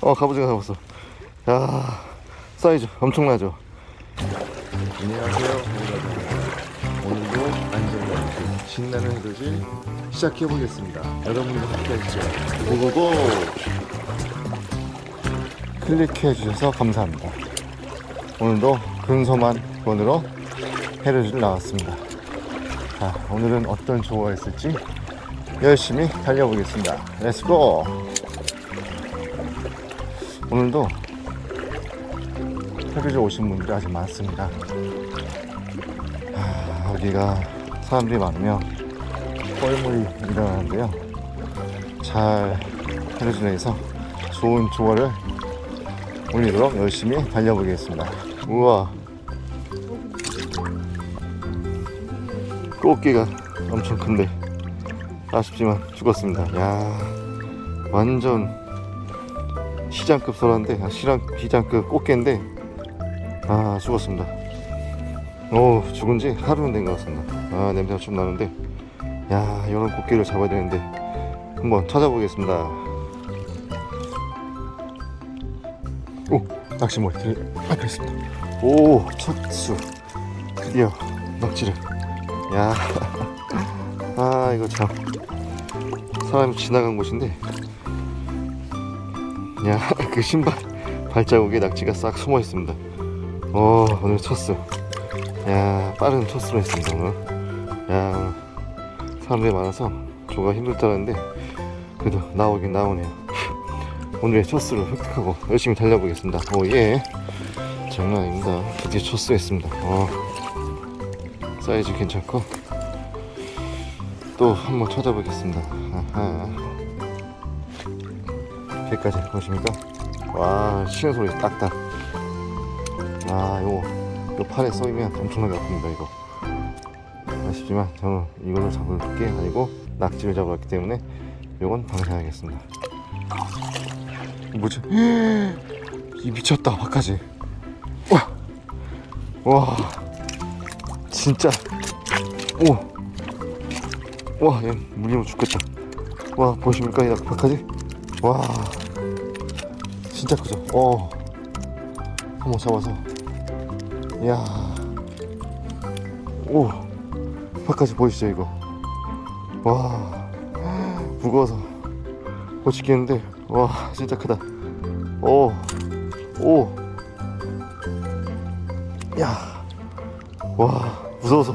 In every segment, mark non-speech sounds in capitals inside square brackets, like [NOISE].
어 갑오징어 잡았어. 야 사이즈 엄청나죠? 안녕하세요. 오늘도 안전과 신나는 해돋이 시작해 보겠습니다. 여러분도 함께 하시죠 고고고! 클릭해 주셔서 감사합니다. 오늘도 근소만 번으로 해돋이를 나왔습니다. 자 오늘은 어떤 조가 있을지 열심히 달려보겠습니다. 렛츠고 오늘도 해돋이 오신 분들이 아직 많습니다. 아, 여기가 사람들이 많으면 뻘물이 일어나는데요. 잘 해돋이 내서 좋은 조화를 올리도록 열심히 달려보겠습니다. 우와. 꽃게가 엄청 큰데 아쉽지만 죽었습니다. 야 완전 시장급 소라인데 아, 시장 시장급 꽃게인데 아 죽었습니다. 오 죽은 지 하루는 된 것 같습니다. 아 냄새가 좀 나는데 야 이런 꽃게를 잡아야 되는데 한번 찾아보겠습니다. 오 낚시머리 들 앞에 있습니다. 오 첫수 드디어 낚시를 야, [LAUGHS] 아 이거 참 사람이 지나간 곳인데, 야 [LAUGHS] 그 신발 발자국에 낙지가 싹 숨어 있습니다. 어 오늘 첫수, 야 빠른 첫수로 했습니다 오늘. 야 사람들이 많아서 조가 힘들 줄 알았는데 그래도 나오긴 나오네요. [LAUGHS] 오늘의 첫수를 획득하고 열심히 달려보겠습니다. 오 예, 장난 아닙니다. 드디어 첫수했습니다. 어. 사이즈 괜찮고 또 한번 찾아보겠습니다 아하. 배까지 보십니까? 와 쉬는 소리 딱딱. 아 요거 요 팔에 쏘이면 엄청나게 아픕니다 이거. 아쉽지만 저는 이걸로 잡을 게. 아니고 낙지를 왔기 때문에 요건 방생하겠습니다. 뭐지? 이 미쳤다 화까지. 와! 와. 진짜. 오 와얘 물리면 죽겠다. 와 보십니까? 이 낙파까지? 와 진짜 크죠? 어. 한번 잡아서. 이야. 오. 파까지 보이시죠 이거? 와. 무거워서. 못 찍겠는데? 와 진짜 크다. 오 오. 야. 와 무서워서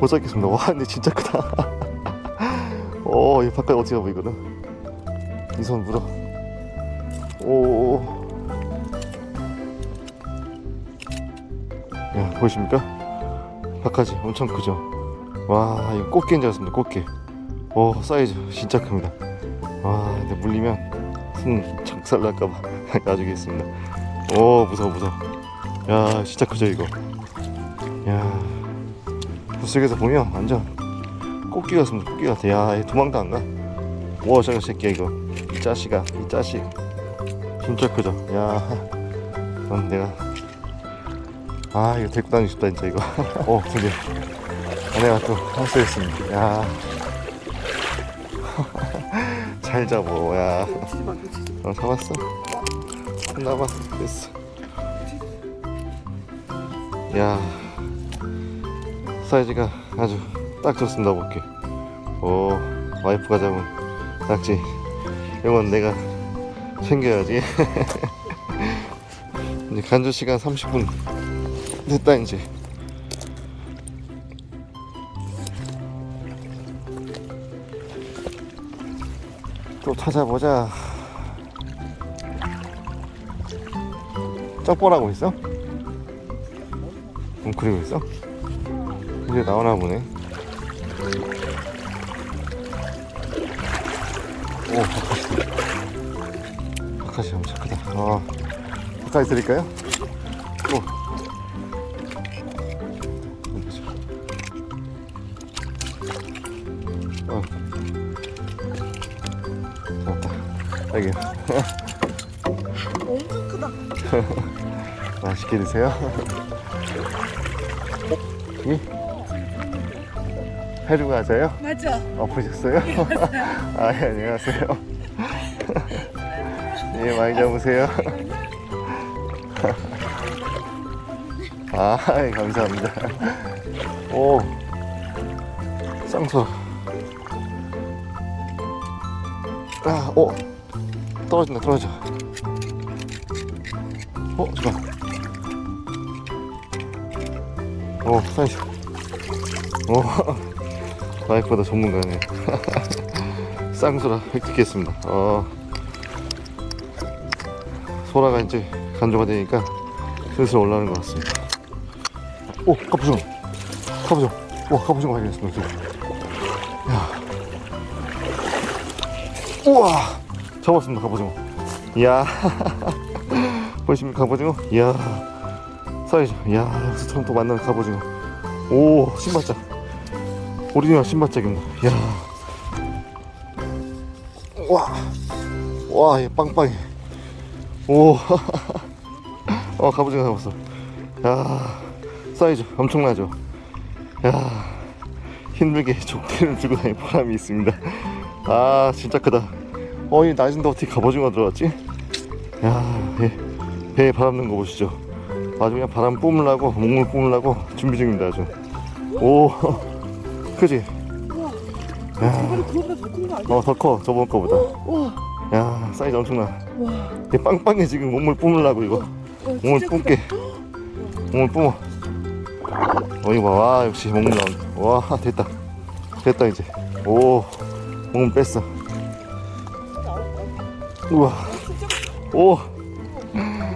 못 잡겠습니다. 와 근데 진짜 크다. [LAUGHS] 어 이 바깥 어떻게 가 보이거든? 이 손 물어 오 야 보이십니까? 바깥이 엄청 크죠? 와 이거 꽃게인 줄 알았습니다 꽃게. 오 사이즈 진짜 큽니다. 와 근데 물리면 손 작살 날까봐 놔주겠습니다. 오 무서워 무서워. 야 진짜 크죠 이거? 야 부스에서 보면 완전 꽃게 같습니다 꽃게 같아 야얘 도망도 안 가? 와 저거 새끼야 이거. 이 자식아 이 자식 진짜 크죠? 야 그럼 내가 아 이거 데리고 다니고 싶다 진짜 이거. 어 드디어 아내가 또 할수있습니다. 야 잘 [LAUGHS] 잡어 야. 어, 잡았어? 나봤어. 됐어. 야. 사이즈가 아주 딱 좋습니다 볼게 오 와이프가 잡은 낙지. 이건 내가 챙겨야지 [LAUGHS] 이제 간주 시간 30분 됐다 이제 또 찾아보자 쩍보라고 있어? 웅크리고 있어? 이제 나오나 보네. 오, 아, 바카시 드릴까요? 오. 어. 잡았다. 여기. 엄청 [LAUGHS] 크다. 맛있게 드세요. 이? 페루 가세요? 맞아. 아프셨어요? [LAUGHS] 아, 예, 안녕하세요. [LAUGHS] 예, 많이 잡으세요. [LAUGHS] 아, 감사합니다. 오, 쌍소. 아, 오, 떨어진다, 떨어져. 어, 잠깐. 오, 사이즈. 오, [LAUGHS] 와이프보다 전문가네. [LAUGHS] 쌍소라 획득했습니다. 어, 소라가 이제 간조가 되니까 슬슬 올라오는 것 같습니다. 오, 카푸치노. 카푸치노. 와, 카푸치노 발견했습니다. 야. 우와! 잡았습니다, 카푸치노. 이야. [LAUGHS] 보이십니까, 카푸치노? 이야. 사이즈. 이야, 여기서 처음 또 만나는 카푸치노. 오, 신발짝. 오리지널 신발짝입니다. 이야. 와. 와, 얘 빵빵해. 오. [LAUGHS] 어, 갑오징어 잡았어. 야, 사이즈 엄청나죠? 야, 힘들게 [LAUGHS] 족대를 들고 다니는 보람이 있습니다. 아, 진짜 크다. 어, 이 낮은데 어떻게 갑오징어 들어왔지? 야, 예, 배에 바람 넣는 거 보시죠. 아주 그냥 바람 뿜으려고, 목물 뿜으려고 준비 중입니다, 아주. 오, [LAUGHS] 크지? 야, 큰거 아니야? 어, 더 커, 저번 거보다. 와, 야, 사이즈 엄청나. 와, 얘 빵빵해, 지금 몸을 뿜으려고, 이거. 와, 몸을 진짜 뿜게. 몸을 뿜어. 어, 이거 봐. 와, 역시 몸을 나온다. 와, 됐다. 됐다, 이제. 오, 몸을 뺐어. 우와. 오,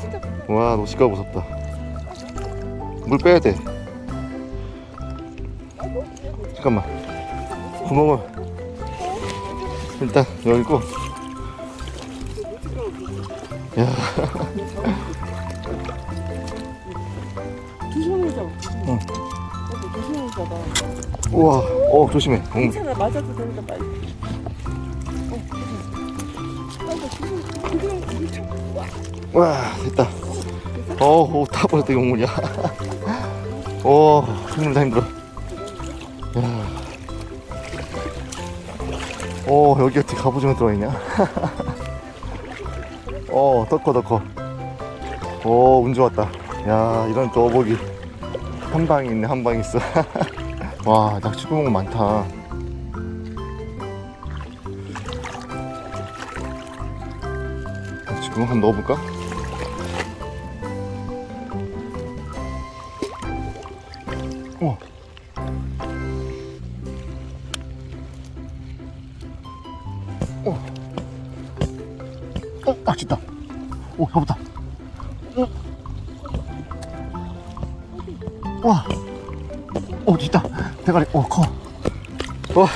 진짜 크다. 와, 노시가 무섭다. 물 빼야 돼. 잠깐만. 구멍을 일단 열고. 야, 잡아. 응. 어, 두 손으로 잡아. 우와. 어, 조심해. 응. 괜찮아, 맞아도 된다, 빨리. 어, 괜찮아. 빨리 참. 와, 와 됐다 [LAUGHS] 어, 오 타버렸다 용물이야 오 힘들다 힘들어 야. 오 여기 어떻게 갑오징어 들어있냐? [LAUGHS] 어 덕커 덕커. 오운 좋았다. 야 이런 또 어복이 한 방이 있네 한 방 있어. [LAUGHS] 와 낚시 구멍 많다. 낚시 구멍 한번 넣어볼까? 와. 오, 진다. 대가리, 오, 커. 와.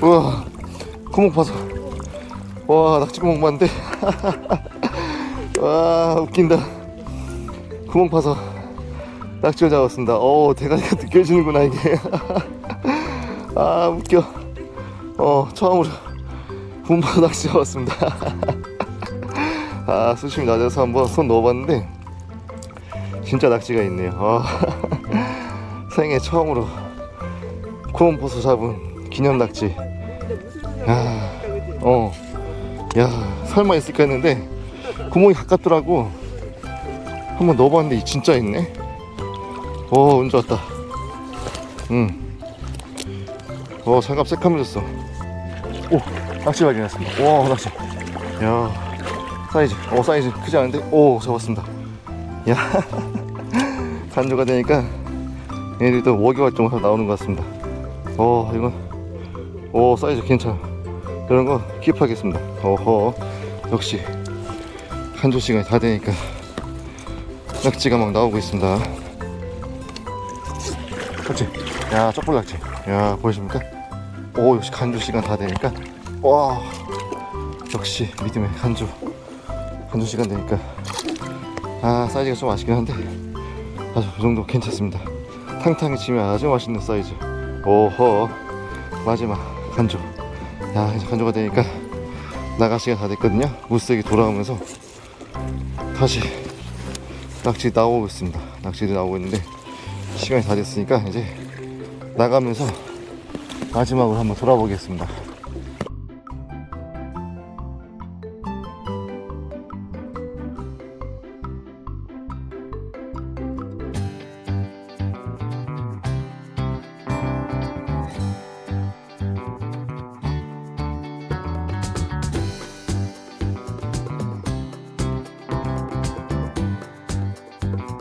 [LAUGHS] 우와. 구멍 봐서. 와, 낙지 구멍 봤는데. [LAUGHS] 와, 웃긴다. 구멍 파서. 낙지를 잡았습니다. 오, 대가리가 느껴지는구나, 이게. [LAUGHS] 아, 웃겨. 어, 처음으로 군바 낚시 잡았습니다. 아, 수심이 낮아서 한번 손 넣어봤는데, 진짜 낙지가 있네요. 아, [LAUGHS] 생애 처음으로 구원포수 잡은 기념 낙지. 야. 어, 야, 설마 있을까 했는데, 구멍이 가깝더라고. 한번 넣어봤는데, 진짜 있네. 오, 운 좋았다. 응. 오, 장갑 새카매졌어. 오, 낚시 발견했습니다. 와, 낚시. 야, 사이즈. 오, 사이즈 크지 않은데? 오, 잡았습니다. 야, [LAUGHS] 간조가 되니까 얘들이 또 워기활 정도 나오는 것 같습니다. 오, 이건, 오, 사이즈 괜찮아. 이런 거 킵하겠습니다. 어허, 역시 간조 시간이 다 되니까 낙지가 막 나오고 있습니다. 그렇지. 야, 쩍불 낙지. 야, 보이십니까? 오, 역시 간조 시간 다 되니까 와, 역시 믿음의 간조. 간조 시간 되니까 아, 사이즈가 좀 아쉽긴 한데 아주 그 정도 괜찮습니다. 탕탕이 치면 아주 맛있는 사이즈. 오호, 마지막 간조. 야 이제 간조가 되니까 나갈 시간 다 됐거든요 무스색이 돌아오면서 다시 낚시 나오고 있습니다 낚시도 나오고 있는데 시간이 다 됐으니까 이제 나가면서 마지막으로 한번 돌아보겠습니다